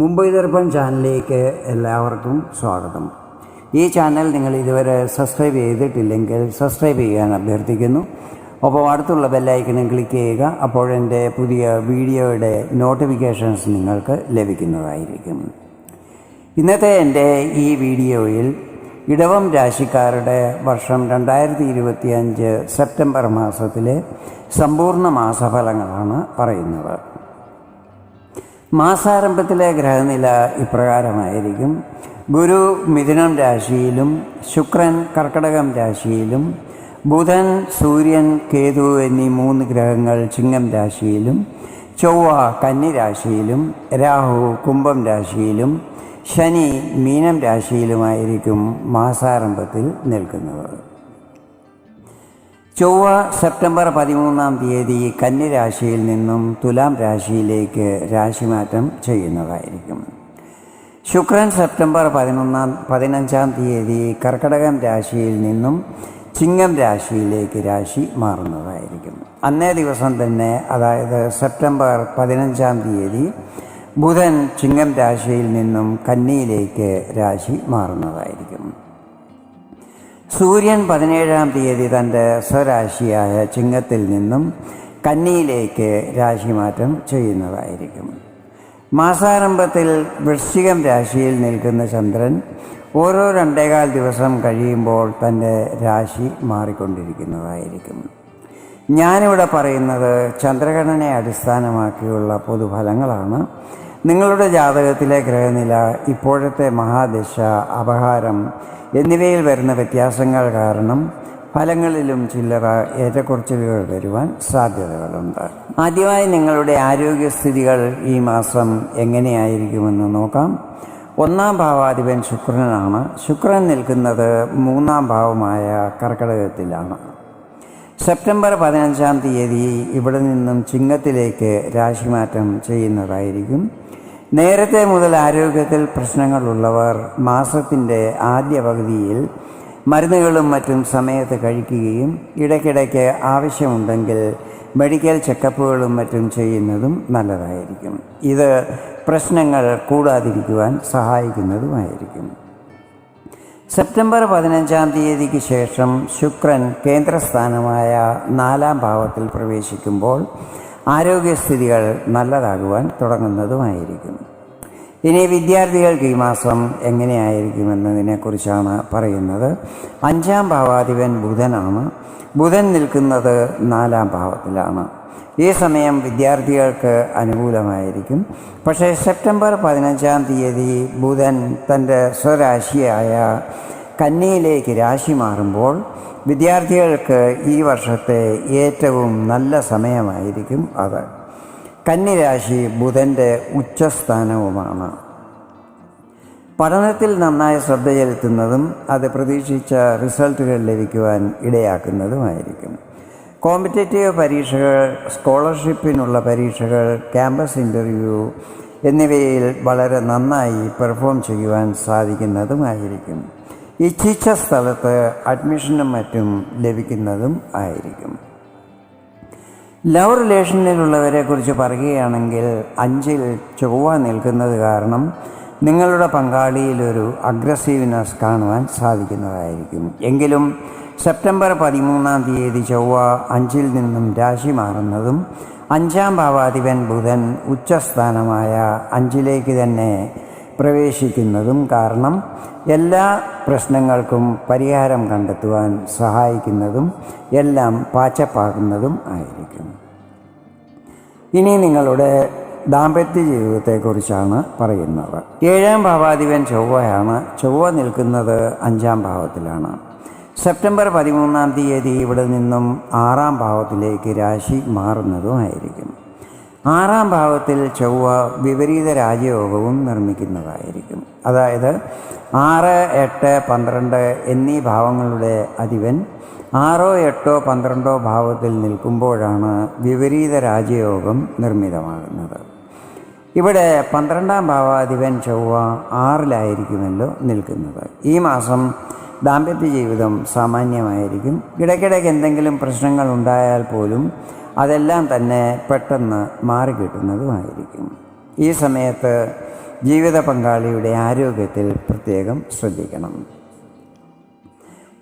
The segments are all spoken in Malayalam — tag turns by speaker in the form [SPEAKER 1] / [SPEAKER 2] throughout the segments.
[SPEAKER 1] മുംബൈ ദർപ്പൺ ചാനലിലേക്ക് എല്ലാവർക്കും സ്വാഗതം. ഈ ചാനൽ നിങ്ങൾ ഇതുവരെ സബ്സ്ക്രൈബ് ചെയ്തിട്ടില്ലെങ്കിൽ സബ്സ്ക്രൈബ് ചെയ്യാൻ അഭ്യർത്ഥിക്കുന്നു. ഒപ്പം അടുത്തുള്ള ബെല്ലൈക്കനും ക്ലിക്ക് ചെയ്യുക. അപ്പോഴെന്റെ പുതിയ വീഡിയോയുടെ നോട്ടിഫിക്കേഷൻസ് നിങ്ങൾക്ക് ലഭിക്കുന്നതായിരിക്കും. ഇന്നത്തെ എന്റെ ഈ വീഡിയോയിൽ ഇടവം രാശിക്കാരുടെ വർഷം രണ്ടായിരത്തി ഇരുപത്തിയഞ്ച് സെപ്റ്റംബർ മാസത്തിലെ സമ്പൂർണ മാസഫലങ്ങളാണ് പറയുന്നത്. മാസാരംഭത്തിലെ ഗ്രഹനില ഇപ്രകാരമായിരിക്കും. ഗുരു മിഥുനം രാശിയിലും ശുക്രൻ കർക്കടകം രാശിയിലും ബുധൻ സൂര്യൻ കേതു എന്നീ മൂന്ന് ഗ്രഹങ്ങൾ ചിങ്ങം രാശിയിലും ചൊവ്വ കന്നി രാശിയിലും രാഹു കുംഭം രാശിയിലും ശനി മീനം രാശിയിലുമായിരിക്കും മാസാരംഭത്തിൽ നിൽക്കുന്നത്. ചൊവ്വ സെപ്റ്റംബർ പതിമൂന്നാം തീയതി കന്നി രാശിയിൽ നിന്നും തുലാം രാശിയിലേക്ക് രാശിമാറ്റം ചെയ്യുന്നതായിരിക്കും. ശുക്രൻ സെപ്റ്റംബർ പതിനൊന്നാം പതിനഞ്ചാം തീയതി കർക്കടകം രാശിയിൽ നിന്നും ചിങ്ങം രാശിയിലേക്ക് രാശി മാറുന്നതായിരിക്കും. അന്നേ ദിവസം തന്നെ അതായത് സെപ്റ്റംബർ പതിനഞ്ചാം തീയതി ബുധൻ ചിങ്ങം രാശിയിൽ നിന്നും കന്നിയിലേക്ക് രാശി മാറുന്നതായിരിക്കും. സൂര്യൻ പതിനേഴാം തീയതി തന്റെ സ്വരാശിയായ ചിങ്ങത്തിൽ നിന്നും കന്നിയിലേക്ക് രാശിമാറ്റം ചെയ്യുന്നതായിരിക്കും. മാസാരംഭത്തിൽ വൃശ്ചികം രാശിയിൽ നിൽക്കുന്ന ചന്ദ്രൻ ഓരോ രണ്ടേകാൽ ദിവസം കഴിയുമ്പോൾ തന്റെ രാശി മാറിക്കൊണ്ടിരിക്കുന്നതായിരിക്കും. ഞാനിവിടെ പറയുന്നത് ചന്ദ്രഘടനയെ അടിസ്ഥാനമാക്കിയുള്ള പൊതുഫലങ്ങളാണ്. നിങ്ങളുടെ ജാതകത്തിലെ ഗ്രഹനില ഇപ്പോഴത്തെ മഹാദശ അപഹാരം എന്നിവയിൽ വരുന്ന വ്യത്യാസങ്ങൾ കാരണം ഫലങ്ങളിലും ചില്ലറ ഏറ്റക്കുറച്ചിലുകൾ വരുവാൻ സാധ്യതകളുണ്ട്. ആദ്യമായി നിങ്ങളുടെ ആരോഗ്യസ്ഥിതികൾ ഈ മാസം എങ്ങനെയായിരിക്കുമെന്ന് നോക്കാം. ഒന്നാം ഭാവാധിപൻ ശുക്രനാണ്. ശുക്രൻ നിൽക്കുന്നത് മൂന്നാം ഭാവമായ കർക്കടകത്തിലാണ്. സെപ്റ്റംബർ പതിനഞ്ചാം തീയതി ഇവിടെ നിന്നും ചിങ്ങത്തിലേക്ക് രാശിമാറ്റം ചെയ്യുന്നതായിരിക്കും. നേരത്തെ മുതൽ ആരോഗ്യത്തിൽ പ്രശ്നങ്ങളുള്ളവർ മാസത്തിന്റെ ആദ്യ പകുതിയിൽ മരുന്നുകളും മറ്റും സമയത്ത് കഴിക്കുകയും ഇടയ്ക്കിടയ്ക്ക് ആവശ്യമുണ്ടെങ്കിൽ മെഡിക്കൽ ചെക്കപ്പുകളും മറ്റും ചെയ്യുന്നതും നല്ലതായിരിക്കും. ഇത് പ്രശ്നങ്ങൾ കൂടാതിരിക്കുവാൻ സഹായിക്കുന്നതുമായിരിക്കും. സെപ്റ്റംബർ പതിനഞ്ചാം തീയതിക്ക് ശേഷം ശുക്രൻ കേന്ദ്രസ്ഥാനമായ നാലാം ഭാവത്തിൽ പ്രവേശിക്കുമ്പോൾ ആരോഗ്യസ്ഥിതികൾ നല്ലതാകുവാൻ തുടങ്ങുന്നതുമായിരിക്കും ഇനി വിദ്യാർത്ഥികൾക്ക് ഈ മാസം എങ്ങനെയായിരിക്കുമെന്നതിനെക്കുറിച്ചാണ് പറയുന്നത്. അഞ്ചാം ഭാവാധിപൻ ബുധനാണ്. ബുധൻ നിൽക്കുന്നത് നാലാം ഭാവത്തിലാണ്. ഈ സമയം വിദ്യാർത്ഥികൾക്ക് അനുകൂലമായിരിക്കും. പക്ഷേ സെപ്റ്റംബർ പതിനഞ്ചാം തീയതി ബുധൻ തന്റെ സ്വരാശിയായ കന്നിയിലേക്ക് രാശി മാറുമ്പോൾ വിദ്യാർത്ഥികൾക്ക് ഈ വർഷത്തെ ഏറ്റവും നല്ല സമയമായിരിക്കും അത്. കന്നിരാശി ബുധന്റെ ഉച്ചസ്ഥാനവുമാണ്. പഠനത്തിൽ നന്നായി ശ്രദ്ധ ചെലുത്തുന്നതും അത് പ്രതീക്ഷിച്ച റിസൾട്ടുകൾ ലഭിക്കുവാൻ ഇടയാക്കുന്നതുമായിരിക്കും. കോമ്പറ്റേറ്റീവ് പരീക്ഷകൾ സ്കോളർഷിപ്പിനുള്ള പരീക്ഷകൾ ക്യാമ്പസ് ഇന്റർവ്യൂ എന്നിവയിൽ വളരെ നന്നായി പെർഫോം ചെയ്യുവാൻ സാധിക്കുന്നതുമായിരിക്കും. ഇച്ഛിച്ച സ്ഥലത്ത് അഡ്മിഷനും മറ്റും ലഭിക്കുന്നതും ആയിരിക്കും. ലവ് റിലേഷനിലുള്ളവരെ കുറിച്ച് പറയുകയാണെങ്കിൽ അഞ്ചിൽ ചൊവ്വ നിൽക്കുന്നത് കാരണം നിങ്ങളുടെ പങ്കാളിയിലൊരു അഗ്രസീവ്നെസ് കാണുവാൻ സാധിക്കുന്നതായിരിക്കും. എങ്കിലും സെപ്റ്റംബർ പതിമൂന്നാം തീയതി ചൊവ്വ അഞ്ചിൽ നിന്നും രാശി മാറുന്നതും അഞ്ചാം ഭാവാധിപൻ ബുധൻ ഉച്ചസ്ഥാനമായ അഞ്ചിലേക്ക് തന്നെ പ്രവേശിക്കുന്നതും കാരണം എല്ലാ പ്രശ്നങ്ങൾക്കും പരിഹാരം കണ്ടെത്തുവാൻ സഹായിക്കുന്നതും എല്ലാം പാച്ചപ്പാകുന്നതും ആയിരിക്കും. ഇനി നിങ്ങളുടെ ദാമ്പത്യ ജീവിതത്തെക്കുറിച്ചാണ് പറയുന്നത്. ഏഴാം ഭാവാധിപൻ ചൊവ്വയാണ്. ചൊവ്വ നിൽക്കുന്നത് അഞ്ചാം ഭാവത്തിലാണ്. സെപ്റ്റംബർ പതിമൂന്നാം തീയതി ഇവിടെ നിന്നും ആറാം ഭാവത്തിലേക്ക് രാശി മാറുന്നതുമായിരിക്കും ആറാം ഭാവത്തിൽ ചൊവ്വ വിപരീത രാജയോഗവും നിർമ്മിക്കുന്നതായിരിക്കും. അതായത് ആറ് എട്ട് പന്ത്രണ്ട് എന്നീ ഭാവങ്ങളുടെ അധിപൻ ആറോ എട്ടോ പന്ത്രണ്ടോ ഭാവത്തിൽ നിൽക്കുമ്പോഴാണ് വിപരീത രാജയോഗം നിർമ്മിതമാകുന്നത്. ഇവിടെ പന്ത്രണ്ടാം ഭാവാധിപൻ ചൊവ്വ ആറിലായിരിക്കുമല്ലോ നിൽക്കുന്നത്. ഈ മാസം ദാമ്പത്യ ജീവിതം സാമാന്യമായിരിക്കും. ഇടയ്ക്കിടയ്ക്ക് എന്തെങ്കിലും പ്രശ്നങ്ങൾ ഉണ്ടായാൽ പോലും അതെല്ലാം തന്നെ പെട്ടെന്ന് മാറിക്കിട്ടുന്നതുമായിരിക്കും. ഈ സമയത്ത് ജീവിത പങ്കാളിയുടെ ആരോഗ്യത്തിൽ പ്രത്യേകം ശ്രദ്ധിക്കണം.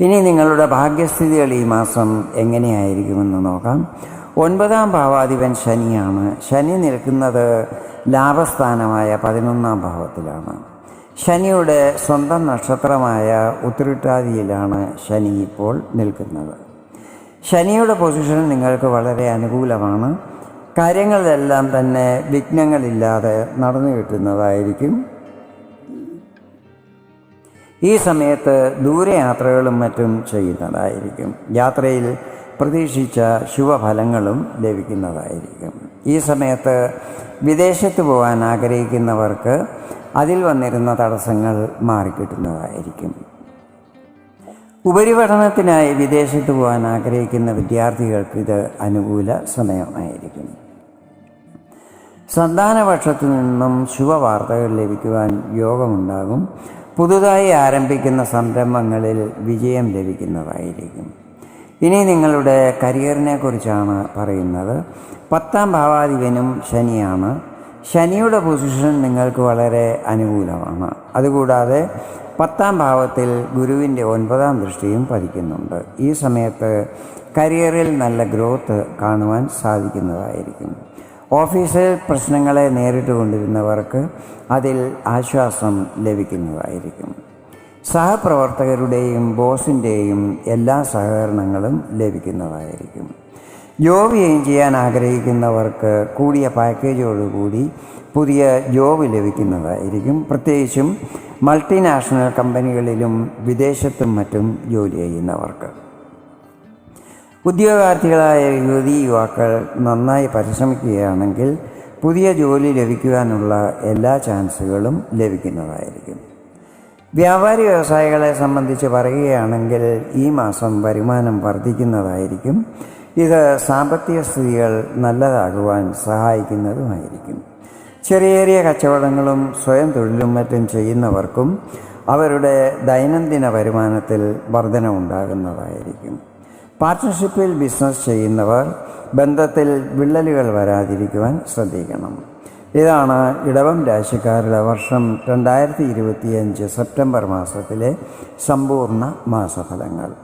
[SPEAKER 1] ഇനി നിങ്ങളുടെ ഭാഗ്യസ്ഥിതികൾ ഈ മാസം എങ്ങനെയായിരിക്കുമെന്ന് നോക്കാം. ഒൻപതാം ഭാവാധിപൻ ശനിയാണ്. ശനി നിൽക്കുന്നത് ലാഭസ്ഥാനമായ പതിനൊന്നാം ഭാവത്തിലാണ്. ശനിയുടെ സ്വന്തം നക്ഷത്രമായ ഉത്തിരിട്ടാതിയിലാണ് ശനി ഇപ്പോൾ നിൽക്കുന്നത്. ശനിയുടെ പൊസിഷൻ നിങ്ങൾക്ക് വളരെ അനുകൂലമാണ്. കാര്യങ്ങളിലെല്ലാം തന്നെ വിഘ്നങ്ങളില്ലാതെ നടന്നു കിട്ടുന്നതായിരിക്കും. ഈ സമയത്ത് ദൂരയാത്രകളും മറ്റും ചെയ്യുന്നതായിരിക്കും. യാത്രയിൽ പ്രതീക്ഷിച്ച ശുഭഫലങ്ങളും ലഭിക്കുന്നതായിരിക്കും. ഈ സമയത്ത് വിദേശത്ത് പോകാൻ ആഗ്രഹിക്കുന്നവർക്ക് അതിൽ വന്നിരുന്ന തടസ്സങ്ങൾ മാറിക്കിട്ടുന്നതായിരിക്കും. ഉപരിപഠനത്തിനായി വിദേശത്ത് പോകാൻ ആഗ്രഹിക്കുന്ന വിദ്യാർത്ഥികൾക്ക് ഇത് അനുകൂല സമയമായിരിക്കും. സന്താനപക്ഷത്തു നിന്നും ശുഭവാർത്തകൾ ലഭിക്കുവാൻ യോഗമുണ്ടാകും. പുതുതായി ആരംഭിക്കുന്ന സംരംഭങ്ങളിൽ വിജയം ലഭിക്കുന്നതായിരിക്കും. ഇനി നിങ്ങളുടെ കരിയറിനെ കുറിച്ചാണ് പറയുന്നത്. പത്താം ഭാവാധിപനും ശനിയാണ്. ശനിയുടെ പൊസിഷൻ നിങ്ങൾക്ക് വളരെ അനുകൂലമാണ്. അതുകൂടാതെ പത്താം ഭാവത്തിൽ ഗുരുവിന്റെ ഒൻപതാം ദൃഷ്ടിയും പതിക്കുന്നുണ്ട്. ഈ സമയത്ത് കരിയറിൽ നല്ല ഗ്രോത്ത് കാണുവാൻ സാധിക്കുന്നതായിരിക്കും. ഓഫീസിൽ പ്രശ്നങ്ങളെ നേരിട്ട് കൊണ്ടിരുന്നവർക്ക് അതിൽ ആശ്വാസം ലഭിക്കുന്നതായിരിക്കും. സഹപ്രവർത്തകരുടെയും ബോസിന്റെയും എല്ലാ സഹകരണങ്ങളും ലഭിക്കുന്നതായിരിക്കും. ജോബ് ചെയ്യാൻ ആഗ്രഹിക്കുന്നവർക്ക് കൂടിയ പാക്കേജോടുകൂടി പുതിയ ജോബ് ലഭിക്കുന്നതായിരിക്കും. പ്രത്യേകിച്ചും മൾട്ടിനാഷണൽ കമ്പനികളിലും വിദേശത്തും മറ്റും ജോലി ചെയ്യുന്നവർക്ക്. ഉദ്യോഗാർത്ഥികളായ യുവതി യുവാക്കൾ നന്നായി പരിശ്രമിക്കുകയാണെങ്കിൽ പുതിയ ജോലി ലഭിക്കുവാനുള്ള എല്ലാ ചാൻസുകളും ലഭിക്കുന്നതായിരിക്കും. വ്യാപാരി വ്യവസായികളെ സംബന്ധിച്ച് പറയുകയാണെങ്കിൽ ഈ മാസം വരുമാനം വർദ്ധിക്കുന്നതായിരിക്കും. ഇത് സാമ്പത്തിക സ്ഥിതികൾ നല്ലതാകുവാൻ സഹായിക്കുന്നതുമായിരിക്കും. ചെറിയ ചെറിയ കച്ചവടങ്ങളും സ്വയം തൊഴിലും മറ്റും ചെയ്യുന്നവർക്കും അവരുടെ ദൈനംദിന വരുമാനത്തിൽ വർധനമുണ്ടാകുന്നതായിരിക്കും പാർട്ട്ണർഷിപ്പിൽ ബിസിനസ് ചെയ്യുന്നവർ ബന്ധത്തിൽ വിള്ളലുകൾ വരാതിരിക്കുവാൻ ശ്രദ്ധിക്കണം. ഇതാണ് ഇടവം രാശിക്കാരുടെ വർഷം രണ്ടായിരത്തി ഇരുപത്തിയഞ്ച് സെപ്റ്റംബർ മാസത്തിലെ സമ്പൂർണ മാസഫലങ്ങൾ.